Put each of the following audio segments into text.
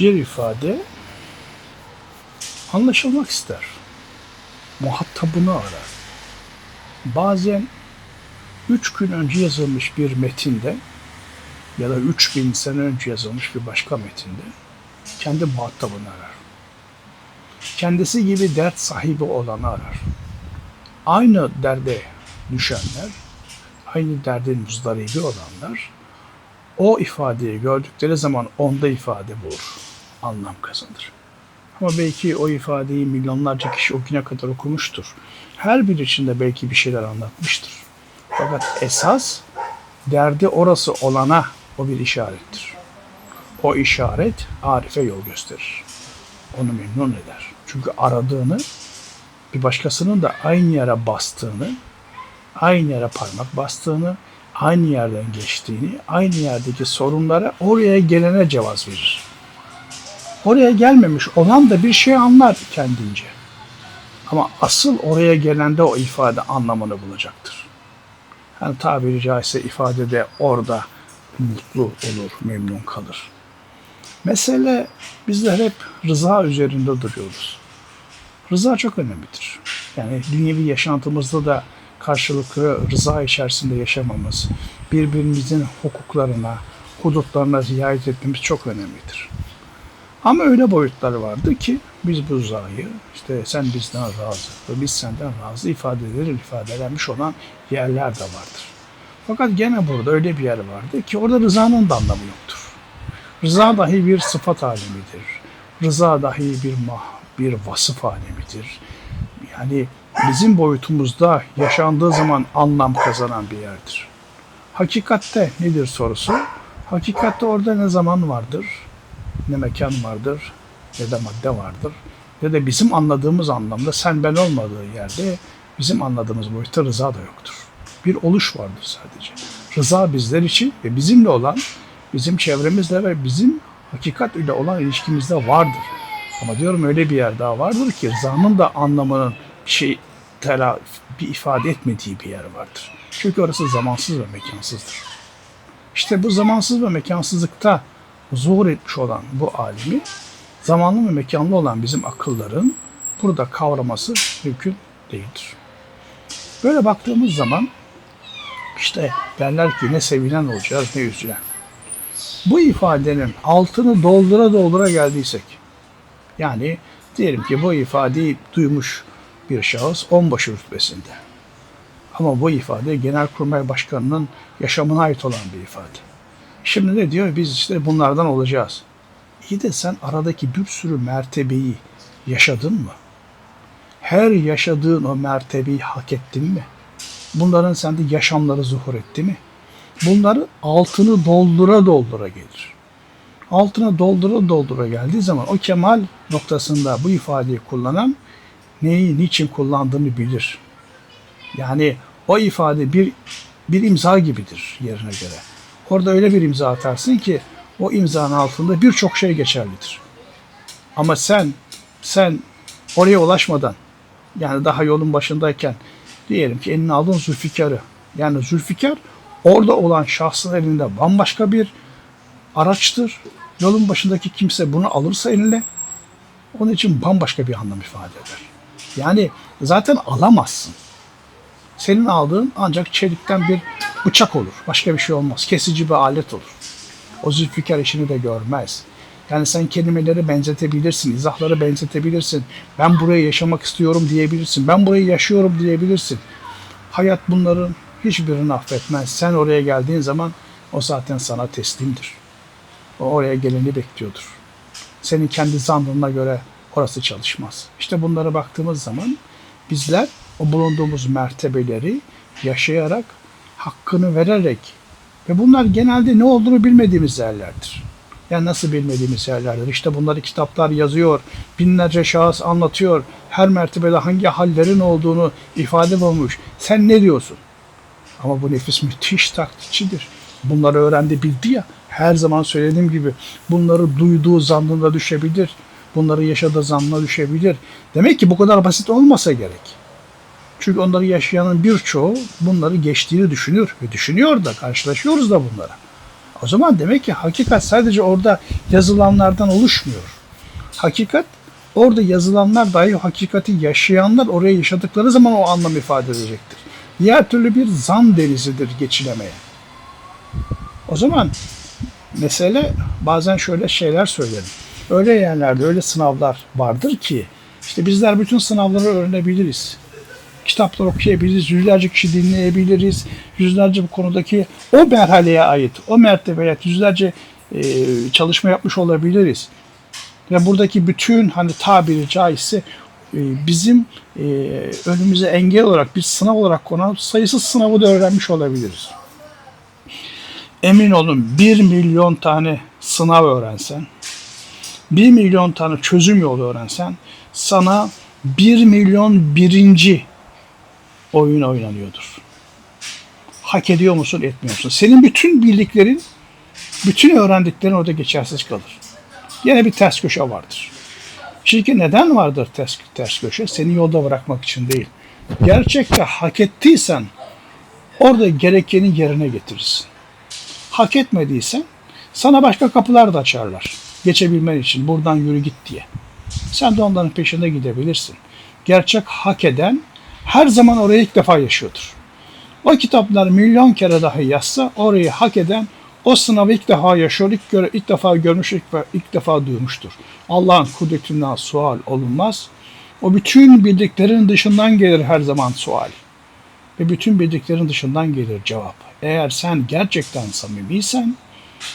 bir ifade anlaşılmak ister. Muhatabını arar. Bazen üç gün önce yazılmış bir metinde ya da 3000 sene önce yazılmış bir başka metinde kendi muhatabını arar. Kendisi gibi dert sahibi olanı arar. Aynı derde düşenler, aynı derdin muzdaribi olanlar o ifadeyi gördükleri zaman onda ifade bulur, anlam kazanır. Ama belki o ifadeyi milyonlarca kişi o güne kadar okumuştur. Her bir içinde belki bir şeyler anlatmıştır. Fakat esas derdi orası olana o bir işarettir. O işaret Arif'e yol gösterir. Onu memnun eder. Çünkü aradığını bir başkasının da aynı yere bastığını, aynı yere parmak bastığını, aynı yerden geçtiğini, aynı yerdeki sorunlara oraya gelene cevaz verir. Oraya gelmemiş olan da bir şey anlar kendince. Ama asıl oraya gelende o ifade anlamını bulacaktır. Yani tabiri caizse ifadede orada mutlu olur, memnun kalır. Mesele bizler hep rıza üzerinde duruyoruz. Rıza çok önemlidir. Yani dünyevi yaşantımızda da karşılıklı rıza içerisinde yaşamamız, birbirimizin hukuklarına, hudutlarına riayet etmemiz çok önemlidir. Ama öyle boyutları vardı ki biz bu rızayı işte sen bizden razı ve biz senden razı ifadeleri ifadelenmiş olan yerler de vardır. Fakat gene burada öyle bir yer vardı ki orada rızanın da anlamı yoktur. Rıza dahi bir sıfat alemidir. Rıza dahi bir mah, bir vasıf alemidir. Yani bizim boyutumuzda yaşandığı zaman anlam kazanan bir yerdir. Hakikatte nedir sorusu? Hakikatte orada ne zaman vardır, ne mekan vardır, ne de madde vardır. Ne de bizim anladığımız anlamda sen ben olmadığı yerde bizim anladığımız boyutta rıza da yoktur. Bir oluş vardır sadece. Rıza bizler için ve bizimle olan, bizim çevremizle ve bizim hakikat ile olan ilişkimizde vardır. Ama diyorum öyle bir yer daha vardır ki rızanın da anlamının şey tela, bir ifade etmediği bir yer vardır. Çünkü orası zamansız ve mekansızdır. İşte bu zamansız ve mekansızlıkta zuhur etmiş olan bu alemi zamanlı ve mekanlı olan bizim akılların burada kavraması mümkün değildir. Böyle baktığımız zaman işte derler ki ne sevinen olacağız ne üzülen. Bu ifadenin altını doldura doldura geldiysek yani diyelim ki bu ifadeyi duymuş bir şahıs onbaşı rütbesinde. Ama bu ifade Genelkurmay Başkanı'nın yaşamına ait olan bir ifade. Şimdi ne diyor? Biz işte bunlardan olacağız. İyi de sen aradaki bir sürü mertebeyi yaşadın mı? Her yaşadığın o mertebeyi hak ettin mi? Bunların sende yaşamları zuhur etti mi? Bunları altını doldura doldura gelir. Altına doldura doldura geldiği zaman o kemal noktasında bu ifadeyi kullanan neyi niçin kullandığını bilir. Yani o ifade bir bir imza gibidir yerine göre. Orada öyle bir imza atarsın ki o imzanın altında birçok şey geçerlidir. Ama sen sen oraya ulaşmadan yani daha yolun başındayken diyelim ki eline aldın Zülfikar'ı. Yani Zülfikar orada olan şahsın elinde bambaşka bir araçtır. Yolun başındaki kimse bunu alırsa eline onun için bambaşka bir anlam ifade eder. Yani zaten alamazsın. Senin aldığın ancak çelikten bir bıçak olur. Başka bir şey olmaz. Kesici bir alet olur. O Zülfikar işini de görmez. Yani sen kelimeleri benzetebilirsin, izahları benzetebilirsin. Ben burayı yaşamak istiyorum diyebilirsin. Ben burayı yaşıyorum diyebilirsin. Hayat bunların hiçbirini affetmez. Sen oraya geldiğin zaman o zaten sana teslimdir. O oraya geleni bekliyordur. Senin kendi zannına göre orası çalışmaz. İşte bunlara baktığımız zaman bizler o bulunduğumuz mertebeleri yaşayarak, hakkını vererek ve bunlar genelde ne olduğunu bilmediğimiz yerlerdir. Yani nasıl bilmediğimiz yerlerdir. İşte bunları kitaplar yazıyor, binlerce şahıs anlatıyor, her mertebede hangi hallerin olduğunu ifade bulmuş. Sen ne diyorsun? Ama bu nefis müthiş taklitçidir. Bunları öğrendi bildi ya, her zaman söylediğim gibi bunları duyduğu zannında düşebilir. Bunları yaşadığı zannına düşebilir. Demek ki bu kadar basit olmasa gerek. Çünkü onları yaşayanın birçoğu bunları geçtiğini düşünür ve düşünüyor da karşılaşıyoruz da bunlara. O zaman demek ki hakikat sadece orada yazılanlardan oluşmuyor. Hakikat orada yazılanlar dahi hakikati yaşayanlar oraya yaşadıkları zaman o anlam ifade edecektir. Diğer türlü bir zan denizidir geçilemeye. O zaman mesele bazen şöyle şeyler söylerim. Öyle yerlerde öyle sınavlar vardır ki işte bizler bütün sınavları öğrenebiliriz. Kitaplar okuyabiliriz, yüzlerce kişi dinleyebiliriz, yüzlerce bu konudaki o merhaleye ait, o mertebeye yüzlerce e, çalışma yapmış olabiliriz. Ve buradaki bütün hani tabiri caizse e, bizim e, önümüze engel olarak bir sınav olarak konan sayısız sınavı da öğrenmiş olabiliriz. Emin olun 1 milyon tane sınav öğrensen, 1 milyon tane çözüm yolu öğrensen sana 1 milyon birinci oyun oynanıyordur. Hak ediyor musun, etmiyor musun? Senin bütün bildiklerin, bütün öğrendiklerin orada geçersiz kalır. Yine bir ters köşe vardır. Çünkü neden vardır ters, ters köşe? Seni yolda bırakmak için değil. Gerçekte hak ettiysen orada gerekeni yerine getirirsin. Hak etmediysen sana başka kapılar da açarlar. Geçebilmen için buradan yürü git diye. Sen de onların peşinde gidebilirsin. Gerçek hak eden her zaman orayı ilk defa yaşıyordur. O kitaplar milyon kere dahi yazsa orayı hak eden o sınavı ilk defa yaşıyor, ilk, göre, ilk defa görmüş, ilk, ilk defa duymuştur. Allah'ın kudretinden sual olunmaz. O bütün bildiklerin dışından gelir her zaman sual. Ve bütün bildiklerin dışından gelir cevap. Eğer sen gerçekten samimiysen,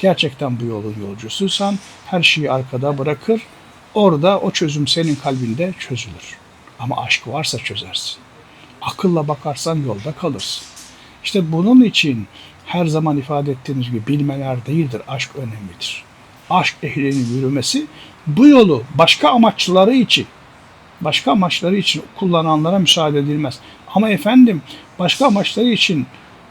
gerçekten bu yolun yolcusuysan her şeyi arkada bırakır. Orada o çözüm senin kalbinde çözülür. Ama aşk varsa çözersin. Akılla bakarsan yolda kalırsın. İşte bunun için her zaman ifade ettiğimiz gibi bilmeler değildir, aşk önemlidir. Aşk ehlinin yürümesi bu yolu başka amaçları için, başka amaçları için kullananlara müsaade edilmez. Ama efendim başka amaçları için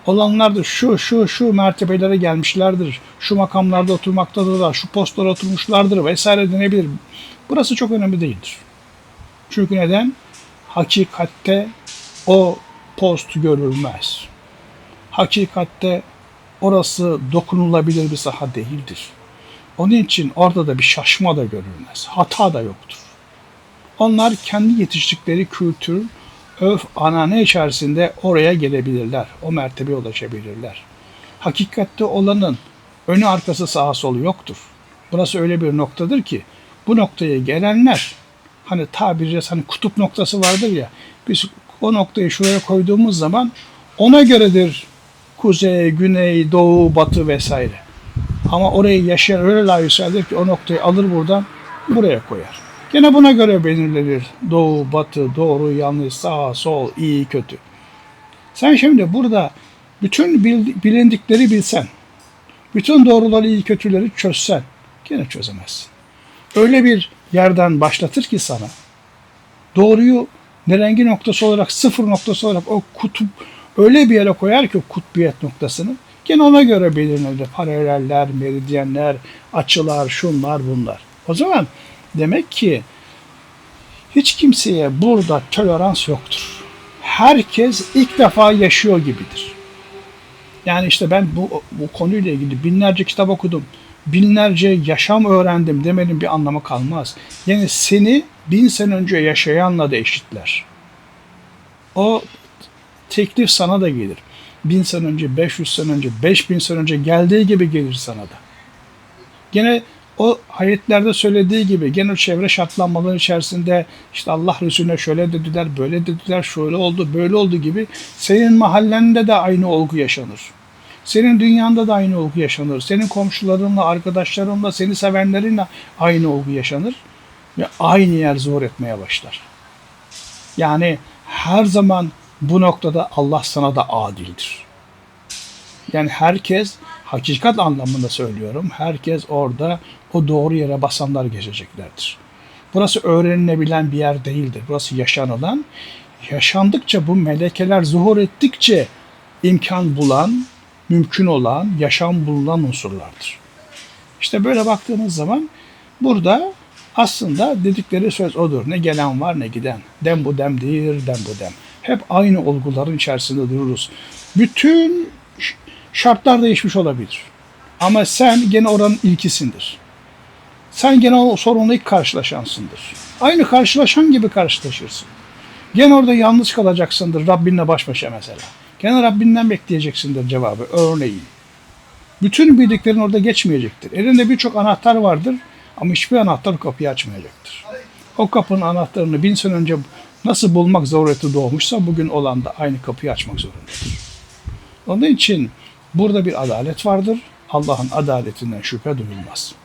olanlar şu şu şu mertebelere gelmişlerdir, şu makamlarda oturmaktadırlar, şu postlara oturmuşlardır vesaire denebilir. Burası çok önemli değildir. Çünkü neden? Hakikatte o post görülmez. Hakikatte orası dokunulabilir bir saha değildir. Onun için orada da bir şaşma da görülmez. Hata da yoktur. Onlar kendi yetiştikleri kültür, öf, anane içerisinde oraya gelebilirler. O mertebeye ulaşabilirler. Hakikatte olanın önü arkası sağa solu yoktur. Burası öyle bir noktadır ki bu noktaya gelenler hani tabiri hani kutup noktası vardır ya biz o noktayı şuraya koyduğumuz zaman ona göredir kuzey, güney, doğu, batı vesaire. Ama orayı yaşayan öyle layıkseldir ki o noktayı alır buradan buraya koyar. Gene buna göre belirlenir. Doğu, batı, doğru, yanlış, sağ, sol, iyi, kötü. Sen şimdi burada bütün bilindikleri bilsen, bütün doğruları, iyi, kötüleri çözsen gene çözemezsin. Öyle bir yerden başlatır ki sana doğruyu nerengi noktası olarak, sıfır noktası olarak o kutup öyle bir yere koyar ki kutbiyet noktasını gene ona göre belirlenir. Paraleller, meridyenler, açılar, şunlar bunlar. O zaman demek ki hiç kimseye burada tolerans yoktur. Herkes ilk defa yaşıyor gibidir. Yani işte ben bu, bu konuyla ilgili binlerce kitap okudum. Binlerce yaşam öğrendim demenin bir anlamı kalmaz. Yani seni bin sene önce yaşayanla da eşitler. O teklif sana da gelir. Bin sene önce, 500 sene önce, 5000 sene önce geldiği gibi gelir sana da. Gene o ayetlerde söylediği gibi gene o çevre şartlanmaları içerisinde işte Allah Resulüne şöyle dediler, böyle dediler, şöyle oldu, böyle oldu gibi senin mahallende de aynı olgu yaşanır. Senin dünyanda da aynı olgu yaşanır. Senin komşularınla, arkadaşlarınla, seni sevenlerinle aynı olgu yaşanır. Ve aynı yer zor etmeye başlar. Yani her zaman bu noktada Allah sana da adildir. Yani herkes hakikat anlamında söylüyorum. Herkes orada o doğru yere basanlar geçeceklerdir. Burası öğrenilebilen bir yer değildir. Burası yaşanılan, yaşandıkça bu melekeler zuhur ettikçe imkan bulan, mümkün olan, yaşam bulunan unsurlardır. İşte böyle baktığınız zaman burada aslında dedikleri söz odur. Ne gelen var ne giden. Dem bu demdir, dem bu dem. Hep aynı olguların içerisinde dururuz. Bütün şartlar değişmiş olabilir. Ama sen gene oranın ilkisindir. Sen gene o sorunla ilk karşılaşansındır. Aynı karşılaşan gibi karşılaşırsın. Gene orada yalnız kalacaksındır Rabbinle baş başa mesela. Gene Rabbinden bekleyeceksindir cevabı. Örneğin. Bütün bildiklerin orada geçmeyecektir. Elinde birçok anahtar vardır ama hiçbir anahtar kapıyı açmayacaktır. O kapının anahtarını bin sene önce nasıl bulmak zarureti doğmuşsa bugün olan da aynı kapıyı açmak zorundadır. Onun için burada bir adalet vardır. Allah'ın adaletinden şüphe duyulmaz.